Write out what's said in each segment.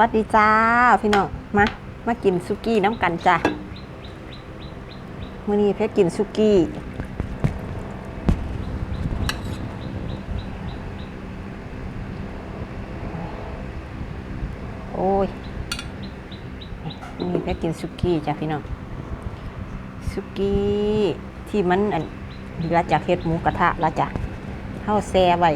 วัสดีจ้า พี่น้องมามากินซุกี้น้ำกันจ้ะมื่อนี้เพชรกินซุกี้โอ้ยมื่อนี้เพชรกินซุกี้จ้ะพี่น้องซุกี้ที่มันอันเหลือจากเฮ็ดหมูกระทะแล้วจ้ะเข้าแซ่ไว้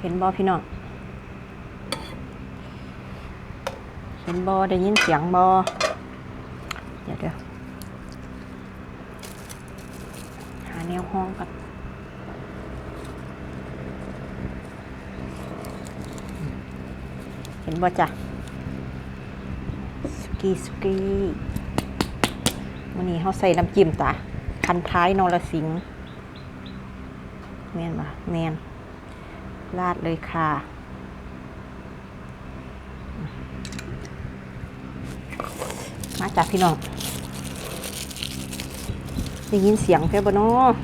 เห็นบอพี่น้อง เห็นบอได้ยินเสียงบอเดี๋ยวเดี๋ยวหาแนวห้องก่อนเห็นบอจ้ะสุกี้สุกี้วันนี้เขาใส่น้ำจิ้มจ้ะพันท้ายนรสิงห์แมนปะแมน ราดเลยค่ะ มาจากพี่น้องได้ยินเสียงเพื่อนบนอะ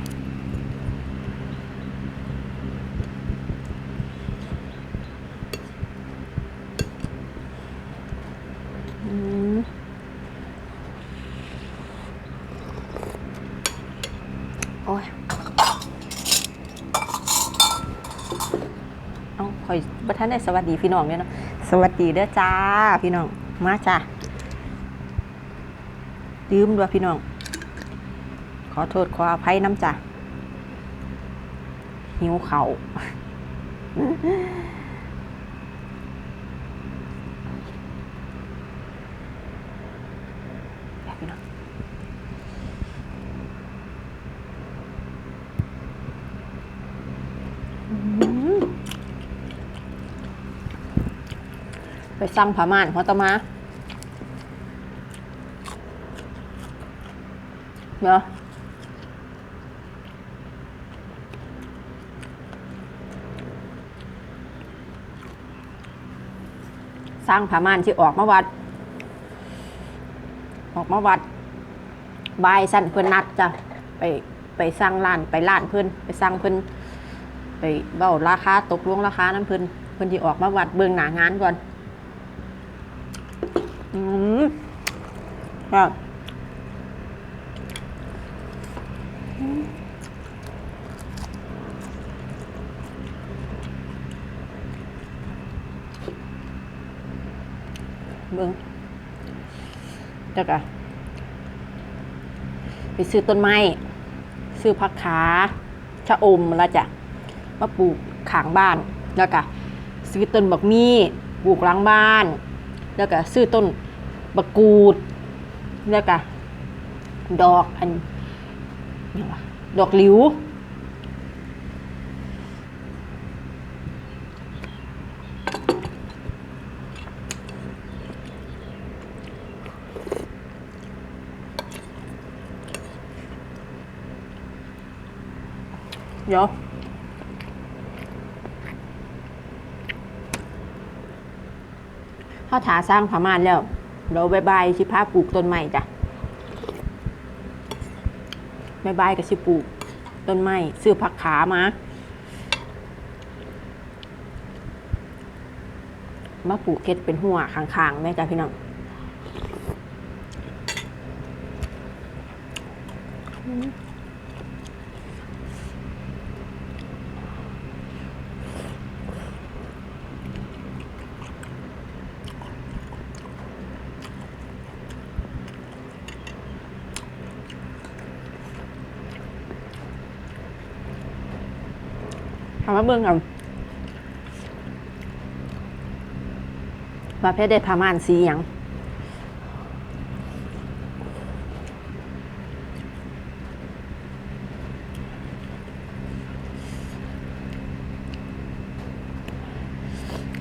อืมโอ้ย เอาคอยบัท่านได้สวัสดีพี่น้องเนี่ยเนาะสวัสดีเด้อจ้าพี่น้องมาจ้าลืมด้วยพี่น้อง ขอโทษขออภัยน้ำจ้าหิวเขาว พี่น้อง ไป สั่งผ้าม่านหัวตะมาเนาะสร้างผ้าม่านที่ออกมาวัด ออกมาวัดบายสั้นเพื่อนนัดจ้ะไปไปสร้างร้านไปร้านเพื่อนไปสร้างเพื่อนไปเบ้าราคาตกลงราคานั้นเพื่อนเพื่อนที่ออกมาวัดเบื้องหนางานก่อน อืมครับเบิ้งจักอะไปซื้อต้นไม้ ซื้อผักขาชะอมแล้วจ้ะมาปลูกขางบ้านแล้วก็ซื้อต้นบักมี่ปลูกหลังบ้าน แล้วก็ซื้อต้น บะกรูด แล้วก็ดอกอันนี่วะดอกหลิว เดี๋ยวเขาถาสร้างผาม่านแล้ว เราบายบายชิพาปลูกต้นใหม่จ้ะบายบายกับชิปลูกต้นไม้ซื้อผักขามามาปลูกเก็ดเป็นหัวข้างๆแม่จ้ะพี่น้อง ถามว่าเบิ่งกันว่าเพชรได้พามานสีหยัง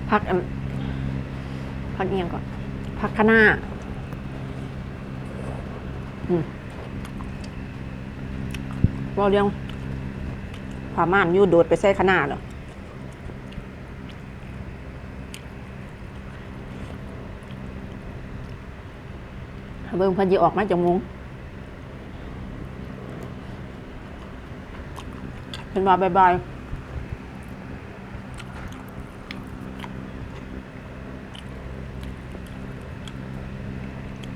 พักอันพักเอียงก่อนพักข้างหน้าอืมเราเรียง ผ้าม่านยูดโดดไปใส่ขนาดหรอเบิ่งพันยีออกมาจากมุงเป็นมาบายๆ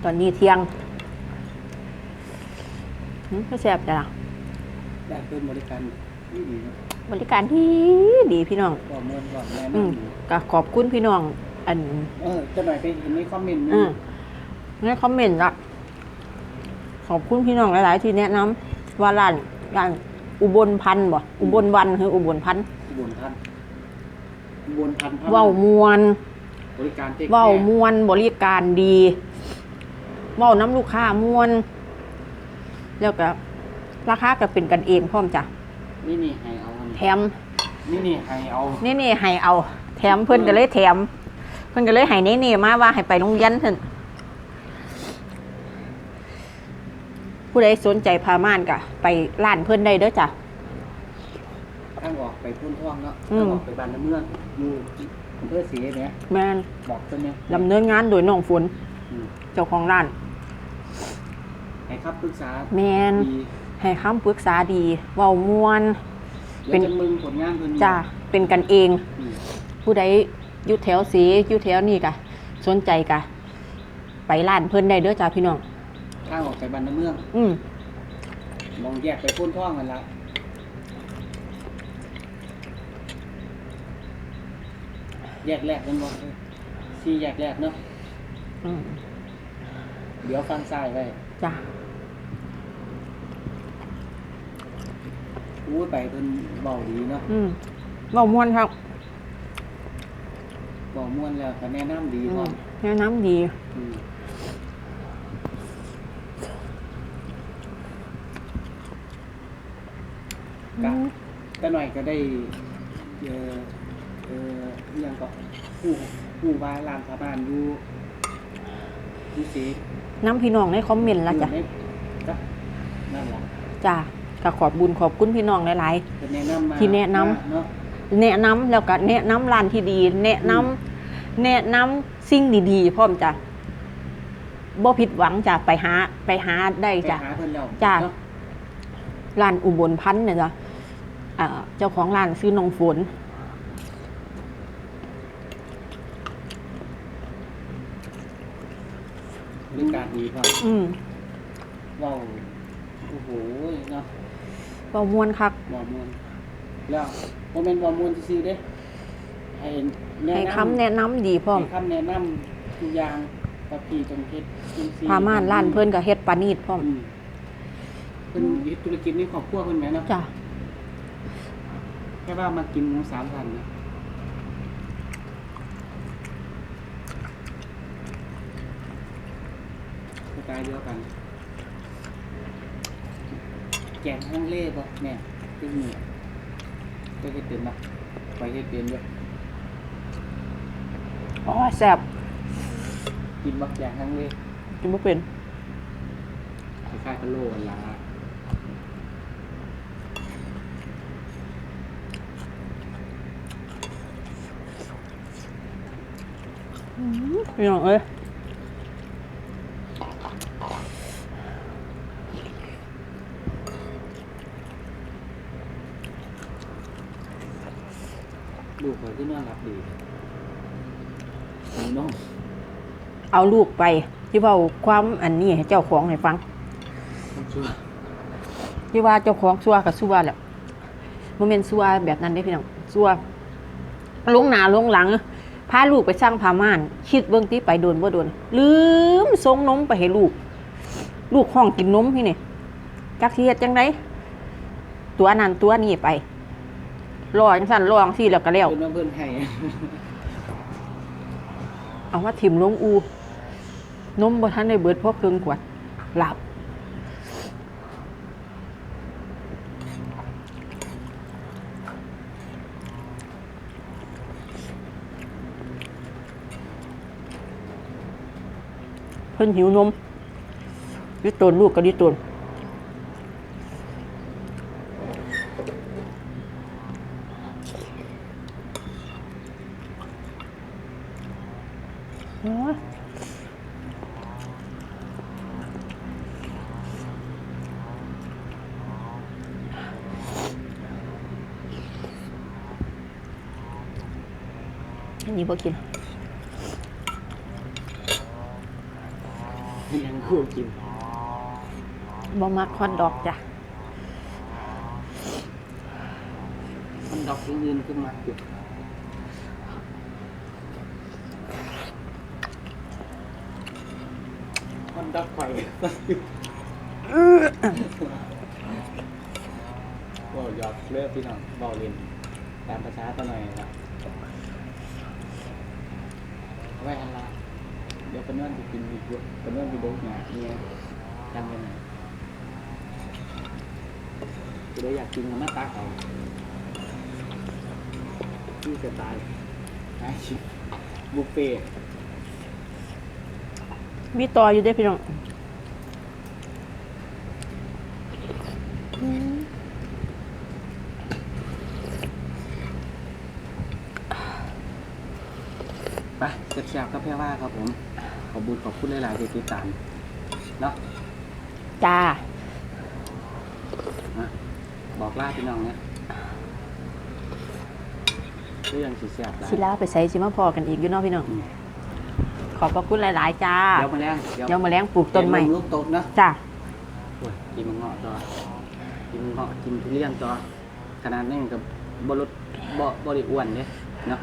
ตอนนี้เที่ยงก็แซ่บจ้ะแบบเป็นบริการ บริการที่ดีพี่น้องก็เมื่อก่อนแนะอืมนำอยู่ก็ขอบคุณพี่น้อง อัน เออจะหน่อยไปเห็นในคอมเมนต์อืมในคอมเมนต์ละขอบคุณพี่น้องหลาย ๆ ที่แนะนำว่าร้านร้านอุบลพันธ์บ่อุบลวันคืออุบลพันธ์อุบลพันธุ์อุบลพันธุ์เว้ามวน บริการเทคเว้าแคร์มวนบริการดี เว้าน้ำลูกค้ามวน แล้วก็ราคาก็เป็นกันเองพร้อมจ้ะ นี่นี่ให้เอาอันแถมนี่นี่ให้เอานี่นี่ให้เอา แถมเพิ่นก็เลยแถม เพิ่นก็เลยให้นี่นี่มาว่าให้ไปโรงเรียนเพิ่นผู้ใดสนใจพาม่านก็ไปร้านเพิ่นได้เด้อจ้ะ ทางออกไปพุ่นท่องเนาะอืทามงออกไปบ้านน้ำเมืองอยู่อำเภอศรีเนี่ยแม่นบอกเพิ่นเนี่ยดำเนินงานโดยน้องฝนอืมเจ้าของร้านให้ครับปรึกษาแม่น ดี ให้คำปรึกษาดีเว้าม่วน เป็เป็นน มึงผลงานเพิ่นจ้ะเป็นกันเอง อืมผู้ใดอยู่แถวสีอยู่แถวนี่กะ สนใจกะ ไปร้านเพิ่นได้เด้อจ้าพี่น้อง ทางออกไปบ้านน้ำเมือง อืมมองแยกไปพุ่นท่องกันละแยกแรกกันบ่เออสี่แยกแรกเนาะอืมเดี๋ยวฟังซ้ายไว้จ้า อู้ไปเพิ่นเบาดีเนาะอืมเว้าม่วนครับเบาม่วนแล้วก็แนะนำดีอืพร้อมมแนะน้ำดี อืมกะก็หน่อยก็ได้เออเออเรื่องก็ผู้ผู้ว่าลานสาบานอยู่อยู่สีน้ำพี่น้องในคอมเมนต์ละจ้ะ อยู่ในก็นั่นแหละจ้า ก็ขอบบุญขอบคุณพี่น้องหลายจะแนะนำมาที่แนะนำมาเนาะๆ แนะนำแล้วก็แนะนำร้านที่ดี แนะนำแนะนำสิ่งดีๆพร้อมจ้ะบ่ผิดหวังจ้ะไปหาไปหาได้ไปจ้ะ หาเพิ่นแล้วจ้ะ เนาะร้านอุบลพันธ์เนี่ยจ้ะอ่าเจ้าของร้านซื้อน้องฝน บริการดีครับอืม ว้าวโอ้โหเนาะ เบามวนคักบอมวนแล้วโมเมนต์บอมวนซื่อๆเด้ให้แนะให้นำคำแนะนำดีพร้อมให้คำแนะนำทุกอย่างกับพี่ตรงเฮ็ดจังซี่พาม่านร้านเพิ่นก็เฮ็ดปานีดพร้อมอืมเพิ่นเฮ็ดธุรกิจในครอบครัวเพิ่นแหมเนาะจ้ะแค่ว่ามากินหมูสามพันนะสไตล์เดียวกัน แกงฮังเล่บ่แม่ที่นี่ก็เฮ็ดเป็นบ่ไปเฮ็ดเป็นด้วยอ๋อแซ่บกินบักแกงฮังเล่กินบ่เป็นคล้ายๆพะโล้อันละพี่น้องเอ้ย ลูกเขาที่น่ารักดีหนูน้องเอาลูกไปที่เว้าความอันนี้ให้เจ้าของให้ฟังต้องช่วยที่ว่าเจ้าของซัวกับซัวแหละบ่แม่นซัวแบบนั้นเด้พี่น้องซัวลงหน้าลงหลังพาลูกไปสร้างผ้าม่าน คิดเบิ่งติไปโดนบ่โดน ลืมส่งนมไปให้ลูก ลูกห้องกินนมพี่นี่จักสิเฮ็ดจังไดตัวนั้นตัวนี้ไป รอจังซั่นรอจังซี่แล้วก็แล้วเป็นว่าเพื่อนให้ เอามาถิ่มลงอูนมบ่ทันได้เบิดเพราะเครื่องขวด หลับ เพิ่นหิวนมดิตนลูกก็ดิตนโอ้ย อันนี้บ่กินยังคู่กินบ่มักฮอทดอกจ้ะมันดอกยืนขึ้นมาอยู่มันดอกไข่ก็หยอกเลือกพี่น้องเบาเรียนตามภาษาตัวหน่อยครับเอา ไว้อันละเดี๋ยวเป็นวันจะกินอีกเยอะเป็นวันที่โดนหนาเนี่ยทำไว้หน่อยจะได้อยากกินมาตาเขาที่จะตายไอ้ชิบุฟเฟ่มีต่ออยู่ได้พี่น้อง ไปเสียบๆกับแพ่ว่าครับผม ขอบคุญขอบคุณหลายๆที่ติดตามเนาะจ้า อะบอกลาพี่น้องเนี่ยเรื่องสีแสบหลายสิลาไปใส่สิมาพอกันอีกอยู่เนาะพี่น้องอืมขอบพระคุณหลาย ๆ จ้า เดี๋ยวมาแรงเดี๋ยวมาแล้งปลูกต้นใหม่ เดี๋ยวลงลูกตบนะจ้า โอ้ยกินมังเงาะต่อกินมังเงาะกินทุเรียนต่อขนาดนี้กับบรดบ่บริอ้วนเนี่ยเนาะ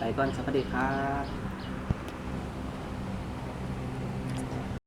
ไปก่อนสวัสดีครับ